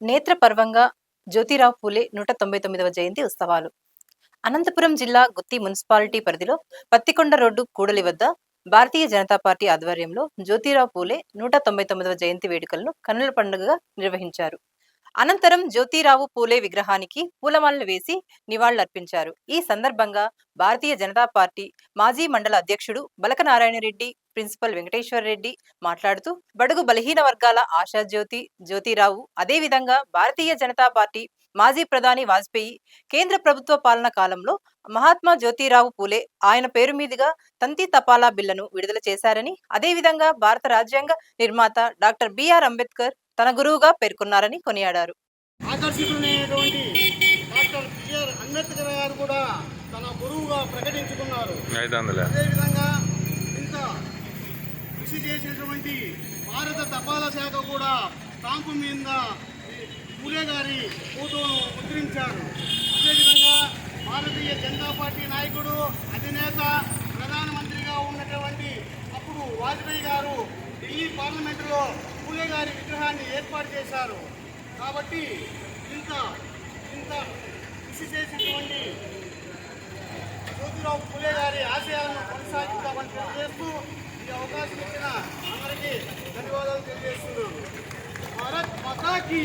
నేత్రపర్వంగా జ్యోతిరావు పూలే నూట తొంభై తొమ్మిదవ జయంతి ఉత్సవాలు. అనంతపురం జిల్లా గుత్తి మున్సిపాలిటీ పరిధిలో పత్తికొండ రోడ్డు కూడలి వద్ద భారతీయ జనతా పార్టీ ఆధ్వర్యంలో జ్యోతిరావు పూలే నూట తొంభై తొమ్మిదవ జయంతి వేడుకలను కన్నుల పండుగగా నిర్వహించారు. అనంతరం జ్యోతిరావు పూలే విగ్రహానికి పూలమాలలు వేసి నివాళులర్పించారు. ఈ సందర్భంగా భారతీయ జనతా పార్టీ మాజీ మండల అధ్యక్షుడు బలక నారాయణరెడ్డి ప్రిన్సిపల్ వెంకటేశ్వర రెడ్డి మాట్లాడుతూ బడుగు బలహీన వర్గాల ఆశాజ్యోతి జ్యోతిరావు అదేవిధంగా భారతీయ జనతా పార్టీ మాజీ ప్రధాని వాజ్పేయి కేంద్ర ప్రభుత్వ పాలన కాలంలో మహాత్మా జ్యోతిరావు పూలే ఆయన పేరు మీదుగా తంతి తపాలా బిల్లను విడుదల చేశారని అదేవిధంగా భారత రాజ్యాంగ నిర్మాత డాక్టర్ బిఆర్ అంబేద్కర్ తన గురువుగా పేర్కొన్నారని కొనియాడారు. ఆకర్షితులైనటువంటి డాక్టర్ బిఆర్ అంబేద్కర్ గారు కూడా తన గురువుగా ప్రకటించుకున్నారు. అదేవిధంగా కృషి చేసినటువంటి భారత తపాలా శాఖ కూడా స్టాంపు మీద పూలే గారి ఫోటోను ముద్రించారు. అదేవిధంగా భారతీయ జనతా పార్టీ నాయకుడు అధినేత ప్రధానమంత్రిగా ఉన్నటువంటి అప్పుడు వాజ్పేయి గారు ఢిల్లీ పార్లమెంటులో పూలే గారి విగ్రహాన్ని ఏర్పాటు చేశారు. కాబట్టి ఇంత ఇంత కృషి చేసినటువంటి జ్యోతిరావు పూలే వారి ఆశయాలను కొనసాగిద్దామని తెలియజేస్తూ ఈ అవకాశం ఇచ్చిన అందరికీ ధన్యవాదాలు తెలియజేస్తున్నాను. భారత్ మతాకి